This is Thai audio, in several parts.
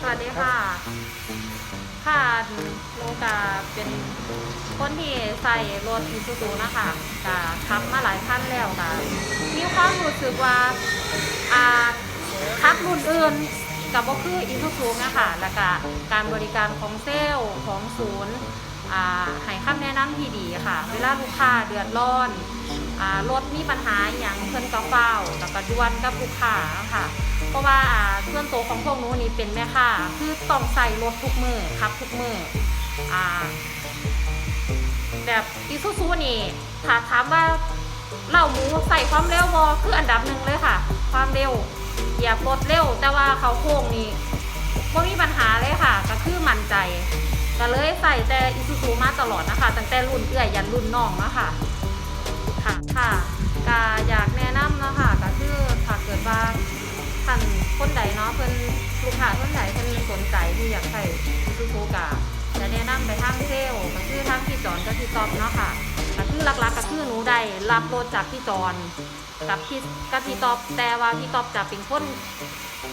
สวัสดีค่ะ ค่ะโลกาเป็นคนที่ใส่รถอีซูซูนะคะกาขับมาหลายคันแล้วค่ะมีความรู้สึกว่าอ่าขับรุ่นอื่นกับบ่คืออีซูซูนะคะแล้วก็การบริการของเซลล์ของศูนย์อ่าให้คำแนะนำที่ดีค่ะ เวลาลูกค้าเดือดร้อน รถมีปัญหาอย่างเพิ่นก็เฝ้าแล้วก็ด่วนกับลูกค้าค่ะ เพราะว่าอ่าส่วนตัวของพวกนู้นี่เป็นแม่ค้าคือต้องใส่รถทุกมือขับทุกมืออ่าแบบอีซูซูนี่ถ้าถามว่าเหล่าหมูใส่ความเร็วบอคืออันดับหนึ่งเลยค่ะ ความเร็วเหยียบรถเร็ว แต่ว่าเขาโค้งนี่ไม่มีปัญหาเลยค่ะ ก็คือมั่นใจก็เลยใส่แต่อีซูซูมาตลอดนะคะตั้งแต่รุ่นเอื้อยยันรุ่นน้องนะคะค่ะ ลูกค้าคนใดเพิ่นสนใจที่อยากใส่อีซูซูกะจะแนะนำไปทางเซลล์ก็คือทางพี่จอนกับพี่ต๊อบเนาะค่ะก็คือหลักๆก็คือหนูได้รับรถจากพี่จอนกับพี่กับพี่ต๊อบแต่ว่าพี่ต๊อบจะเป็นคน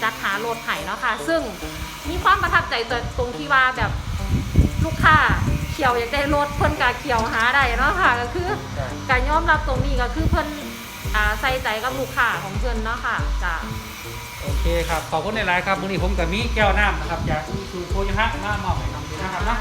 จัดหารถให้เนาะค่ะ ซึ่งมีความประทับใจตรงที่ว่าแบบลูกค้าเขียวอยากได้รถเพิ่นกาเขียวหาได้เนาะค่ะ ก็คือการยอมรับตรงนี้ก็คือเพิ่น อ่าใส่ใจกับลูกค้าของเพิ่นเนาะค่ะจ้ะโอเคครับ ขอบคุณในไลน์ครับวันนี้ผมกับมีแก้วน้ำนะครับจากสูโคยฮะมามอบให้น้องด้วยนะครับนะ